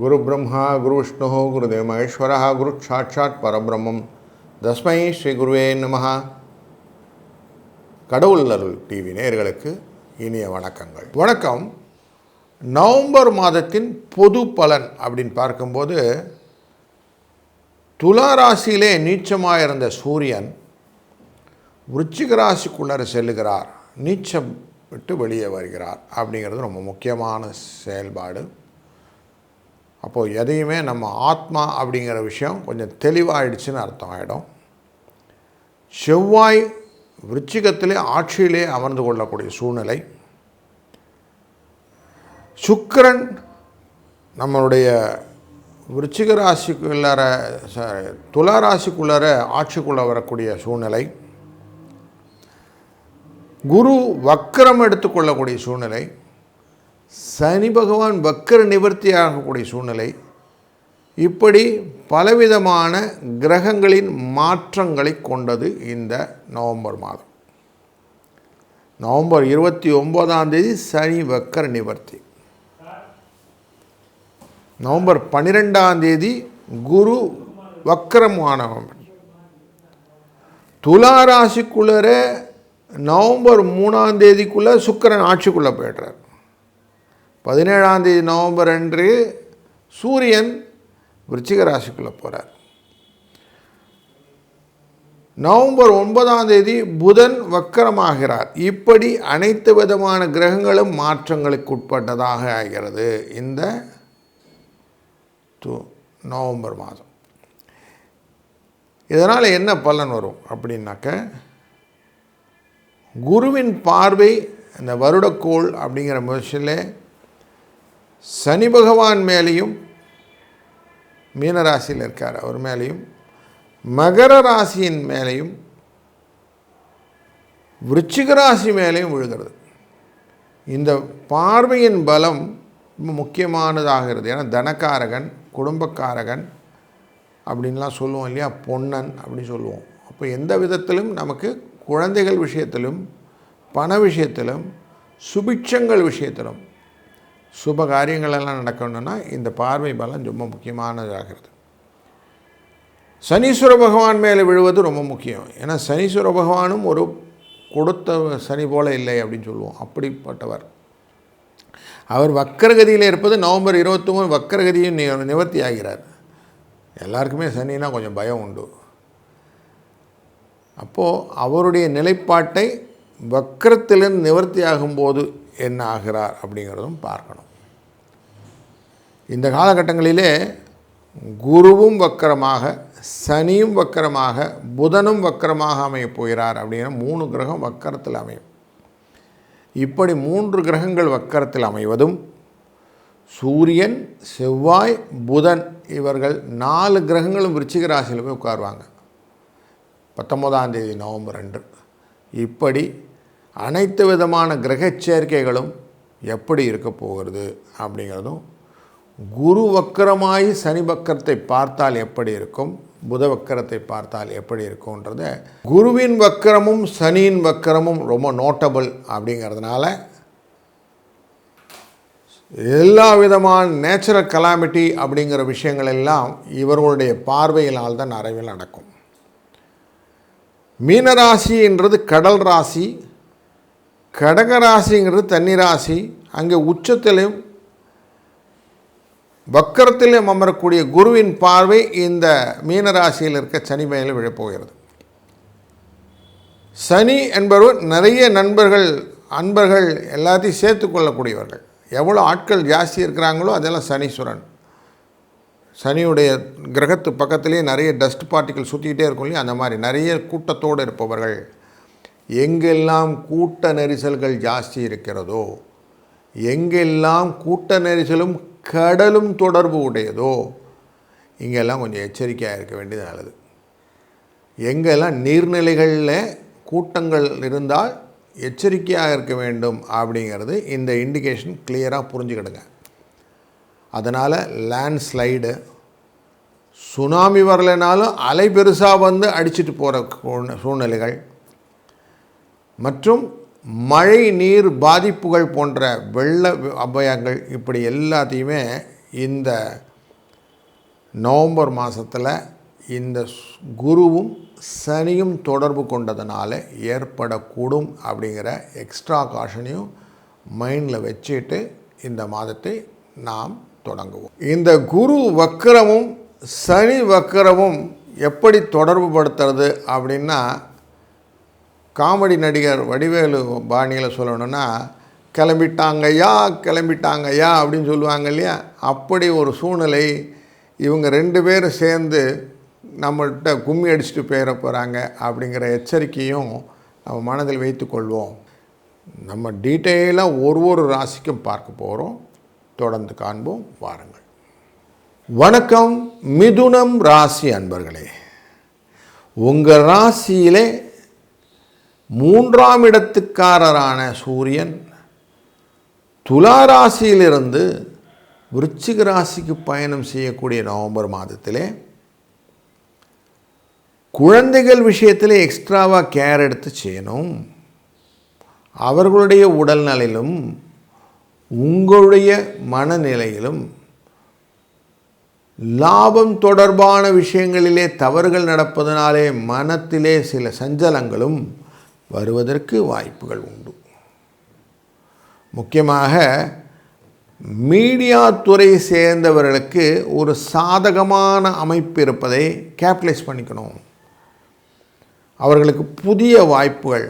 குரு பிரம்மா குரு விஷ்ணு குரு மகேஸ்வர குரு சாட்சாத் பரபிரம்மம். தஸ்மை ஸ்ரீ குருவே நமஹா. கடவுள் அருள் டிவி நேர்களுக்கு இனிய வணக்கங்கள். வணக்கம். நவம்பர் மாதத்தின் பொது பலன் அப்படின்னு பார்க்கும்போது துலா ராசியிலே நீச்சமாக இருந்த சூரியன் விருச்சிக ராசிக்குள்ளர செல்லுகிறார். நீச்சம் விட்டு வெளியே வருகிறார் அப்படிங்கிறது ரொம்ப முக்கியமான செயல்பாடு. அப்போது எதையுமே நம்ம ஆத்மா அப்படிங்கிற விஷயம் கொஞ்சம் தெளிவாயிடுச்சுன்னு அர்த்தம் ஆகிடும் செவ்வாய் விருச்சிகத்திலே ஆட்சியிலே அமர்ந்து கொள்ளக்கூடிய சூழ்நிலை. சுக்கரன் நம்மளுடைய விருச்சிக ராசிக்குள்ளார சாரி துலா ராசிக்குள்ளார ஆட்சிக்குள்ளே வரக்கூடிய சூழ்நிலை. குரு வக்கரம் எடுத்துக்கொள்ளக்கூடிய சூழ்நிலை. சனி பகவான் வக்கர நிவர்த்தி ஆகக்கூடிய சூழ்நிலை. இப்படி பலவிதமான கிரகங்களின் மாற்றங்களை கொண்டது இந்த நவம்பர் மாதம். நவம்பர் இருபத்தி ஒன்பதாம் தேதி சனி வக்கர நிவர்த்தி. நவம்பர் பன்னிரெண்டாம் தேதி குரு வக்கரமானவன் துலா ராசிக்குள்ளரே நவம்பர் மூணாம் தேதிக்குள்ளே சுக்கரன் ஆட்சிக்குள்ளே போய்டுறார். பதினேழாம் தேதி நவம்பர் அன்று சூரியன் விருச்சிக ராசிக்குள்ளே போகிறார் நவம்பர் ஒன்பதாம் தேதி புதன் வக்கரமாகிறார். இப்படி அனைத்து விதமான கிரகங்களும் மாற்றங்களுக்கு உட்பட்டதாக ஆகிறது இந்த து நவம்பர் மாதம். இதனால் என்ன பலன் வரும் அப்படின்னாக்க குருவின் பார்வை இந்த வருடக்கோள் அப்படிங்கிற முயற்சியில் சனி பகவான் மேலேயும் மீனராசியில் இருக்கார் அவர் மேலேயும். மகர ராசியின் மேலேயும் விருச்சிக ராசி மேலேயும் விழுகிறது. இந்த பார்வையின் பலம் ரொம்ப முக்கியமானதாகிறது. ஏன்னா தனக்காரகன் குடும்பக்காரகன் அப்படின்லாம் சொல்லுவோம் இல்லையா? பொன்னன் அப்படின்னு சொல்லுவோம். அப்போ எந்த விதத்திலும் நமக்கு குழந்தைகள் விஷயத்திலும் பண விஷயத்திலும் சுபிட்சங்கள் விஷயத்திலும் சுப காரியங்களெல்லாம் நடக்கணும்னா இந்த பார்வை பலம் ரொம்ப முக்கியமானதாகிறது. சனீஸ்வர பகவான் மேலே விழுவது ரொம்ப முக்கியம். ஏன்னா சனீஸ்வர பகவானும் ஒரு கொடுத்த சனி போல இல்லை அப்படின்னு சொல்லுவோம். அப்படிப்பட்டவர். அவர் வக்கரகதியில் இருப்பது நவம்பர் இருபத்தி மூணு வக்கரகதியும் நி நிவர்த்தி ஆகிறார் எல்லாருக்குமே சனினா கொஞ்சம் பயம் உண்டு. அப்போது அவருடைய நிலைப்பாட்டை வக்கரத்திலிருந்து நிவர்த்தி ஆகும்போது என்ன ஆகிறார் அப்படிங்கிறதும் பார்க்கணும். இந்த காலகட்டங்களிலே குருவும் வக்கரமாக சனியும் வக்கரமாக புதனும் வக்கரமாக அமையப் போகிறார் அப்படிங்கிற மூணு கிரகம் வக்கரத்தில் அமையும். இப்படி மூன்று கிரகங்கள் வக்கரத்தில் அமைவதும் சூரியன் செவ்வாய் புதன் இவர்கள் நாலு கிரகங்களும் விருச்சிக ராசியில் போய் உட்காருவாங்க. பத்தொம்போதாம் தேதி நவம்பர் அன்று இப்படி அனைத்து விதமான கிரக சேர்க்கைகளும் எப்படி இருக்க போகிறது அப்படிங்கிறதும் குரு வக்கரமாய் சனி வக்கரத்தை பார்த்தால் எப்படி இருக்கும் புத வக்கரத்தை பார்த்தால் எப்படி இருக்கும்ன்றத குருவின் வக்கரமும் சனியின் வக்கரமும் ரொம்ப நோட்டபிள் அப்படிங்கிறதுனால எல்லா விதமான நேச்சுரல் கலாமிட்டி அப்படிங்கிற விஷயங்கள் எல்லாம் இவர்களுடைய பார்வையினால் தான் நிறைவில் நடக்கும். மீனராசின்றது கடல் ராசி கடக ராசிங்கிறது தண்ணி ராசி அங்கே உச்சத்திலையும் வக்கரத்திலையும் அமரக்கூடிய குருவின் பார்வை இந்த மீனராசியில் இருக்க சனி மேலே விழப்போகிறது. சனி என்பவர் நிறைய நண்பர்கள் அன்பர்கள் எல்லாத்தையும் சேர்த்து கொள்ளக்கூடியவர்கள். எவ்வளோ ஆட்கள் ஜாஸ்தி இருக்கிறாங்களோ அதெல்லாம் சனீஸ்வரன். சனியுடைய கிரகத்து பக்கத்துலேயே நிறைய டஸ்ட் பார்ட்டிகள் சுற்றிக்கிட்டே இருக்கும் இல்லையா? அந்த மாதிரி நிறைய கூட்டத்தோடு இருப்பவர்கள். எங்கெல்லாம் கூட்ட நெரிசல்கள் ஜாஸ்தி இருக்கிறதோ எங்கெல்லாம் கூட்ட நெரிசலும் கடலும் தொடர்பு உடையதோ இங்கெல்லாம் கொஞ்சம் எச்சரிக்கையாக இருக்க வேண்டியது நல்லது. எங்கெல்லாம் நீர்நிலைகளில் கூட்டங்கள் இருந்தால் எச்சரிக்கையாக இருக்க வேண்டும் அப்படிங்கிறது இந்த இண்டிகேஷன் கிளியராக புரிஞ்சுக்கிடுங்க. அதனால் லேண்ட்ஸ்லைடு சுனாமி வரலைனாலும் அலை பெருசாக வந்து அடிச்சுட்டு போகிற சூழ்நிலைகள் மற்றும் மழை நீர் பாதிப்புகள் போன்ற வெள்ள அபாயங்கள் இப்படி எல்லாத்தையுமே இந்த நவம்பர் மாதத்தில் இந்த ஸ்- குருவும் சனியும் தொடர்பு கொண்டதுனால ஏற்படக்கூடும் அப்படிங்கிற எக்ஸ்ட்ரா காஷனையும் மைண்டில் வச்சுட்டு இந்த மாதத்தை நாம் தொடங்குவோம். இந்த குரு வக்கரமும் சனி வக்கரமும் எப்படி தொடர்பு படுத்துறது அப்படின்னா காமெடி நடிகர் வடிவேலு பாணியில் சொல்லணும்னா கிளம்பிட்டாங்கய்யா கிளம்பிட்டாங்கய்யா அப்படின்னு சொல்லுவாங்க இல்லையா? அப்படி ஒரு சூழ்நிலை இவங்க ரெண்டு பேரும் சேர்ந்து நம்மள்கிட்ட கும்மி அடிச்சுட்டு போயிட போகிறாங்க அப்படிங்கிற எச்சரிக்கையும் நம்ம மனதில் வைத்துக்கொள்வோம் நம்ம டீட்டெயிலாக ஒரு ஒரு ராசிக்கும் பார்க்க போகிறோம் தொடர்ந்து காண்போம். வாருங்கள். வணக்கம். மிதுனம் ராசி அன்பர்களே. உங்கள் ராசியிலே மூன்றாம் இடத்துக்காரரான சூரியன் துலா ராசியிலிருந்து விருச்சிக ராசிக்கு பயணம் செய்யக்கூடிய நவம்பர் மாதத்திலே குழந்தைகள் விஷயத்தில் எக்ஸ்ட்ராவாக கேர் எடுத்து செய்யணும். அவர்களுடைய உடல்நலையிலும் உங்களுடைய மனநிலையிலும் லாபம் தொடர்பான விஷயங்களிலே தவறுகள் நடப்பதனாலே மனத்திலே சில சஞ்சலங்களும் வருவதற்கு வாய்ப்புகள் உண்டு. முக்கியமாக மீடியா துறை சேர்ந்தவர்களுக்கு ஒரு சாதகமான அமைப்பு இருப்பதை கேபிட்டலைஸ் பண்ணிக்கணும். அவர்களுக்கு புதிய வாய்ப்புகள்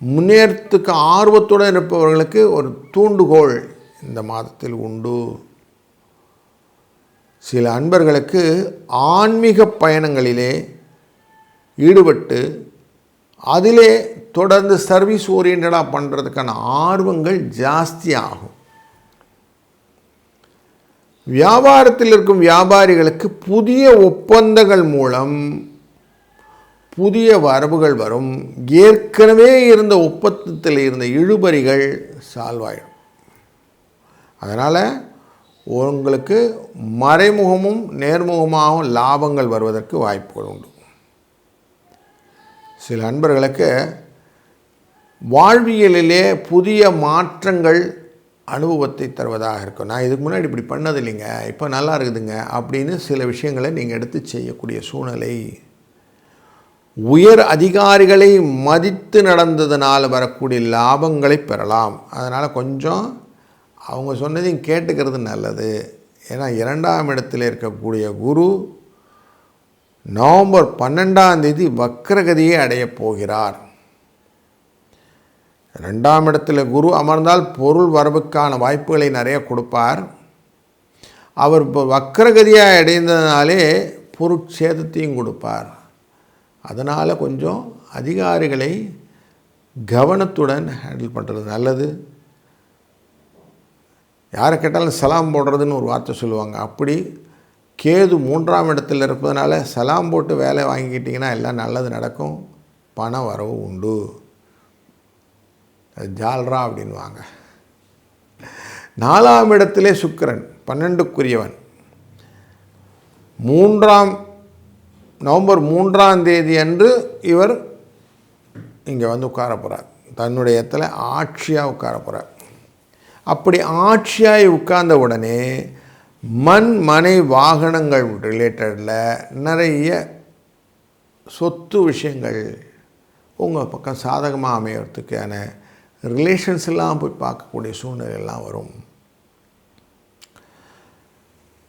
முன்னேற்றத்துக்கு ஆர்வத்துடன் இருப்பவர்களுக்கு ஒரு தூண்டுகோல் இந்த மாதத்தில் உண்டு. சில அன்பர்களுக்கு ஆன்மீக பயணங்களிலே ஈடுபட்டு அதிலே தொடர்ந்து சர்வீஸ் ஓரியன்டாக பண்ணுறதுக்கான ஆர்வங்கள் ஜாஸ்தி ஆகும் வியாபாரத்தில் இருக்கும் வியாபாரிகளுக்கு புதிய ஒப்பந்தங்கள் மூலம் புதிய வரவுகள் வரும். ஏற்கனவே இருந்த ஒப்பந்தத்தில் இருந்த இழுபறிகள் சால்வாயிடும். அதனால் உங்களுக்கு மறைமுகமும் நேர்முகமாகவும் லாபங்கள் வருவதற்கு வாய்ப்புகள் உண்டு. சில அன்பர்களுக்கு வாழ்வியலிலே புதிய மாற்றங்கள் அனுபவத்தை தருவதாக இருக்கும். நான் இதுக்கு முன்னாடி இப்படி பண்ணது இல்லைங்க. இப்போ நல்லா இருக்குதுங்க அப்படின்னு சில விஷயங்களை நீங்கள் எடுத்து செய்யக்கூடிய சூழ்நிலை. உயர் அதிகாரிகளை மதித்து நடந்ததுனால் வரக்கூடிய லாபங்களை பெறலாம். அதனால் கொஞ்சம் அவங்க சொன்னதையும் கேட்டுக்கிறது நல்லது. ஏன்னா இரண்டாம் இடத்தில் இருக்கக்கூடிய குரு நவம்பர் பன்னெண்டாம் தேதி வக்ரகதியை அடையப் போகிறார். ரெண்டாம் இடத்துல குரு அமர்ந்தால் பொருள் வரவுக்கான வாய்ப்புகளை நிறைய கொடுப்பார். அவர் இப்போ வக்ரகதியாக அடைந்ததுனாலே பொருட்சேதத்தையும் கொடுப்பார். அதனால் கொஞ்சம் அதிகாரிகளை கவனத்துடன் ஹேண்டில் பண்ணுறது நல்லது. யாரை கேட்டாலும் சலாம் போடுறதுன்னு ஒரு வார்த்தை சொல்லுவாங்க. அப்படி கேது மூன்றாம் இடத்தில் இருப்பதனால சலாம் போட்டு வேலை வாங்கிக்கிட்டிங்கன்னா எல்லாம் நல்லது நடக்கும். பண வரவு உண்டு. அது ஜால்ரா அப்படின்வாங்க நாலாம் இடத்திலே சுக்கிரன் பன்னெண்டுக்குரியவன். மூன்றாம் நவம்பர் மூன்றாம் தேதி அன்று இவர் இங்கே வந்து உட்கார போகிறார் தன்னுடைய இடத்துல ஆட்சியாக உட்கார போகிறார் அப்படி ஆட்சியாகி உட்கார்ந்த உடனே மண் மனை வாகனங்கள் ரிலேட்டடில் நிறைய சொத்து விஷயங்கள் உங்கள் பக்கம் சாதகமாக அமையறதுக்கான ரிலேஷன்ஸ் எல்லாம் போய் பார்க்கக்கூடிய சூழ்நிலையெல்லாம் வரும்.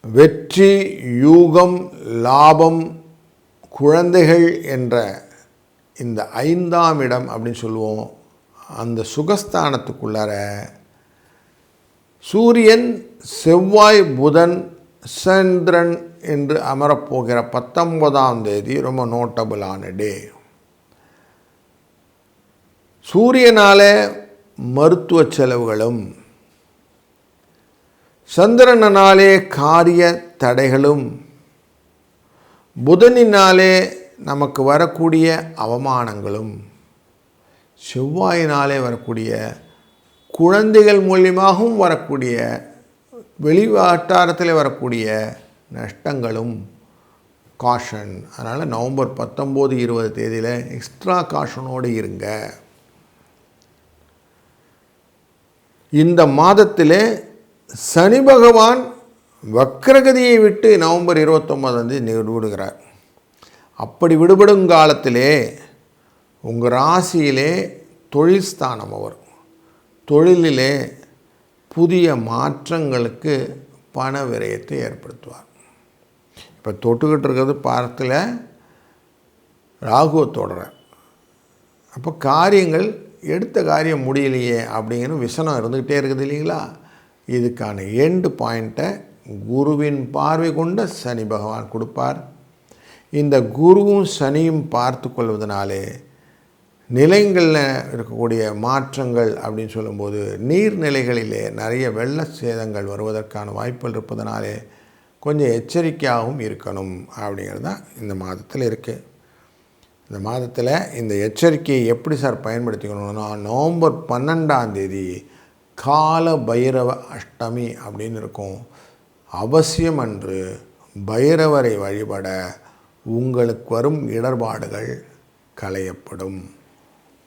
வெற்றி யூகம் லாபம் குழந்தைகள் என்ற இந்த ஐந்தாம் இடம் அப்படின்னு சொல்லுவோம். அந்த சுகஸ்தானத்துக்குள்ளார சூரியன் செவ்வாய் புதன் சந்திரன் என்று அமரப்போகிற பத்தொன்பதாம் தேதி ரொம்ப நோட்டபுளான டே சூரியனால மருத்துவ செலவுகளும் சந்திரனாலே காரிய தடைகளும் புதனினாலே நமக்கு வரக்கூடிய அவமானங்களும் செவ்வாயினாலே வரக்கூடிய குழந்தைகள் மூலியமாகவும் வரக்கூடிய வெளி வட்டாரத்தில் வரக்கூடிய நஷ்டங்களும் காஷன் அதனால் நவம்பர் பத்தொம்போது இருபது தேதியில் எக்ஸ்ட்ரா காஷனோடு இருங்க. இந்த மாதத்திலே சனி பகவான் வக்ரகதியை விட்டு நவம்பர் இருபத்தொம்பதாம் விடுகிறார். அப்படி விடுபடும் காலத்திலே உங்கள் ராசியிலே தொழில் ஸ்தானம் அவர். தொழிலிலே புதிய மாற்றங்களுக்கு பண விரயத்தை ஏற்படுத்துவார். இப்போ தொட்டுக்கிட்டு இருக்கிறது பாரத்தில் ராகுவை தொடரார் அப்போ காரியங்கள் எடுத்த காரியம் முடியலையே அப்படிங்கிற விசனம் இருந்துக்கிட்டே இருக்குது இல்லைங்களா? இதுக்கான எண்டு பாயிண்ட்டை குருவின் பார்வை கொண்ட சனி பகவான் கொடுப்பார். இந்த குருவும் சனியும் பார்த்து கொள்வதனாலே நிலைங்களில் இருக்கக்கூடிய மாற்றங்கள் அப்படின்னு சொல்லும்போது நீர்நிலைகளிலே நிறைய வெள்ள சேதங்கள் வருவதற்கான வாய்ப்புகள் இருப்பதனாலே கொஞ்சம் எச்சரிக்கையாகவும் இருக்கணும் அப்படிங்கிறது தான் இந்த மாதத்தில் இருக்குது இந்த மாதத்தில் இந்த எச்சரிக்கையை எப்படி சார் பயன்படுத்திக்கணும்னா நவம்பர் பன்னெண்டாம் தேதி கால பைரவ அஷ்டமி அப்படின்னு இருக்கும். அவசியம் அன்று பைரவரை வழிபட உங்களுக்கு வரும் இடர்பாடுகள் களையப்படும்.